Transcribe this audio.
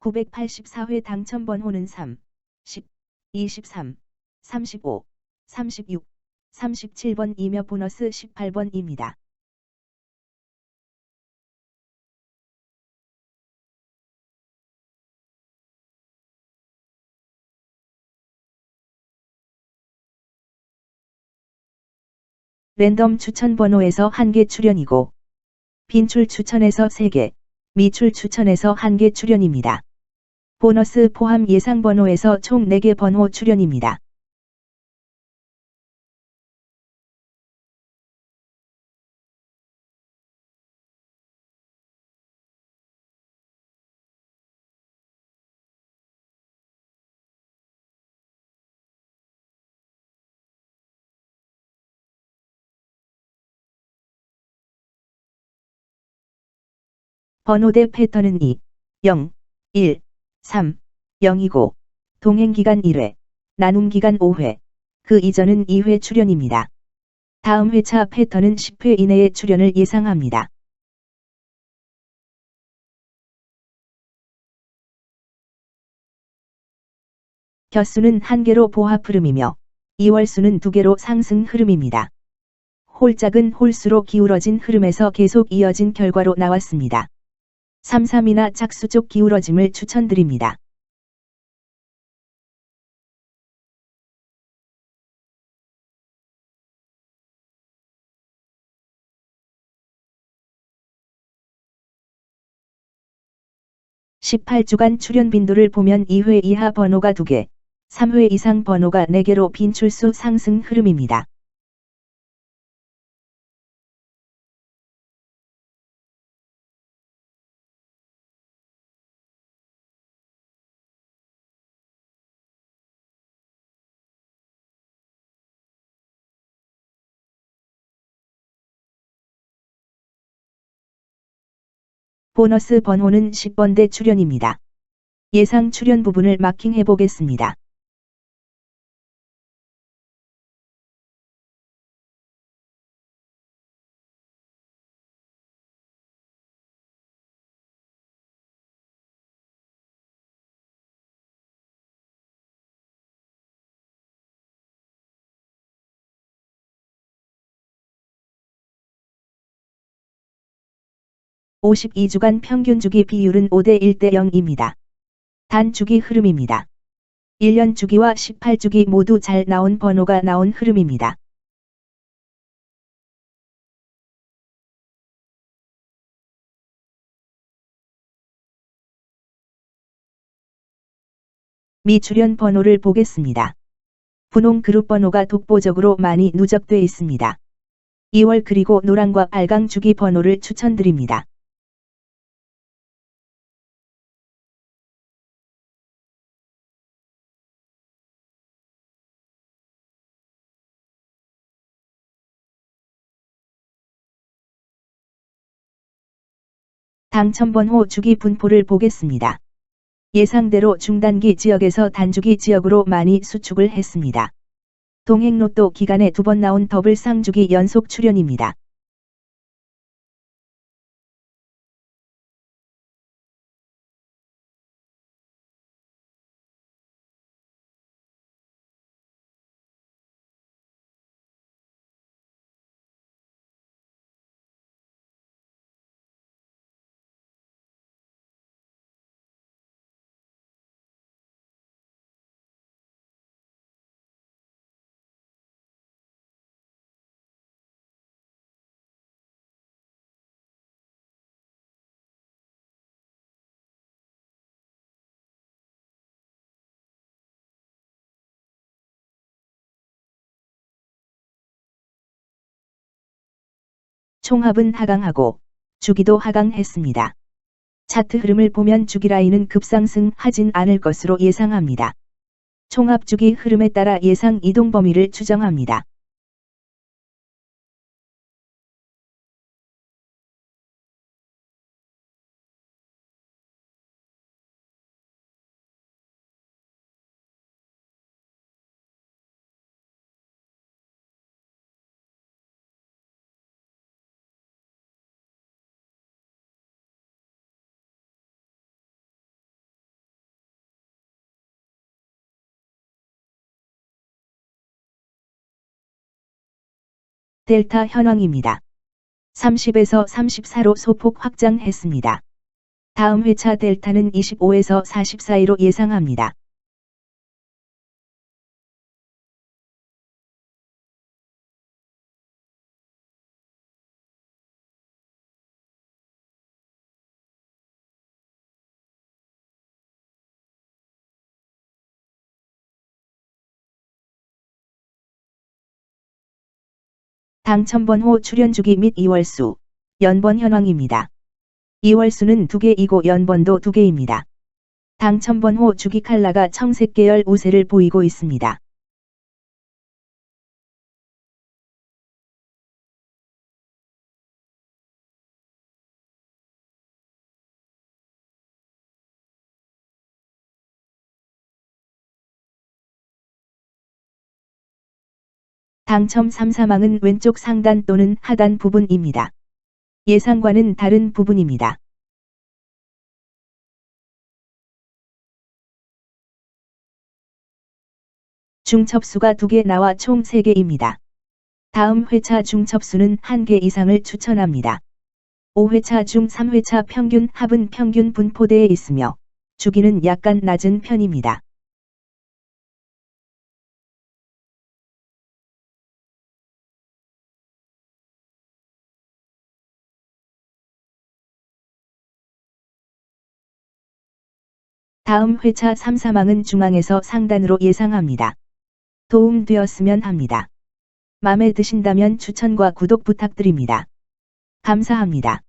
984회 당첨번호는 3, 10, 23, 35, 36, 37번이며 보너스 18번입니다. 랜덤 추천 번호에서 1개 출연이고 빈출 추천에서 3개, 미출 추천에서 1개 출연입니다. 보너스 포함 예상 번호에서 총 4개 번호 출연입니다. 번호대 패턴은 2, 0, 1, 3, 0이고 동행기간 1회, 나눔기간 5회, 그 이전은 2회 출연입니다. 다음 회차 패턴은 10회 이내의 출연을 예상합니다. 곁수는 1개로 보합 흐름이며 2월수는 2개로 상승 흐름입니다. 홀짝은 홀수로 기울어진 흐름에서 계속 이어진 결과로 나왔습니다. 3, 3이나 짝수 쪽 기울어짐을 추천드립니다. (18주간) 출연 빈도를 보면 2회 이하 번호가 2개, 3회 이상 번호가 4개로 빈출수 상승 흐름입니다. 보너스 번호는 10번대 출연입니다. 예상 출연 부분을 마킹해 보겠습니다. (52주간) 평균 주기 비율은 5대 1대 0입니다. 단 주기 흐름입니다. 1년 주기와 18주기 모두 잘 나온 번호가 나온 흐름입니다. 미출연 번호를 보겠습니다. 분홍 그룹 번호가 독보적으로 많이 누적돼 있습니다. 2월 그리고 노랑과 빨강 주기 번호를 추천드립니다. 당첨번호 주기 분포를 보겠습니다. 예상대로 중단기 지역에서 단주기 지역으로 많이 수축을 했습니다. 동행로또 기간에 두 번 나온 더블 쌍주기 연속 출연입니다. 총합은 하강하고 주기도 하강했습니다. 차트 흐름을 보면 주기 라인은 급상승 하진 않을 것으로 예상합니다. 총합 주기 흐름에 따라 예상 이동 범위를 추정합니다. 델타 현황입니다. 30에서 34로 소폭 확장했습니다. 다음 회차 델타는 25에서 40 사이로 예상합니다. 당첨번호 출연주기 및 이월수, 연번 현황입니다. 이월수는 2개이고 연번도 2개입니다. 당첨번호 주기 칼라가 청색 계열 우세를 보이고 있습니다. 당첨 3사망은 왼쪽 상단 또는 하단 부분입니다. 예상과는 다른 부분입니다. 중첩수가 2개 나와 총 3개입니다. 다음 회차 중첩수는 1개 이상을 추천합니다. 5회차 중 3회차 평균 합은 평균 분포대에 있으며 주기는 약간 낮은 편입니다. 다음 회차 3, 4망은 중앙에서 상단으로 예상합니다. 도움되었으면 합니다. 마음에 드신다면 추천과 구독 부탁드립니다. 감사합니다.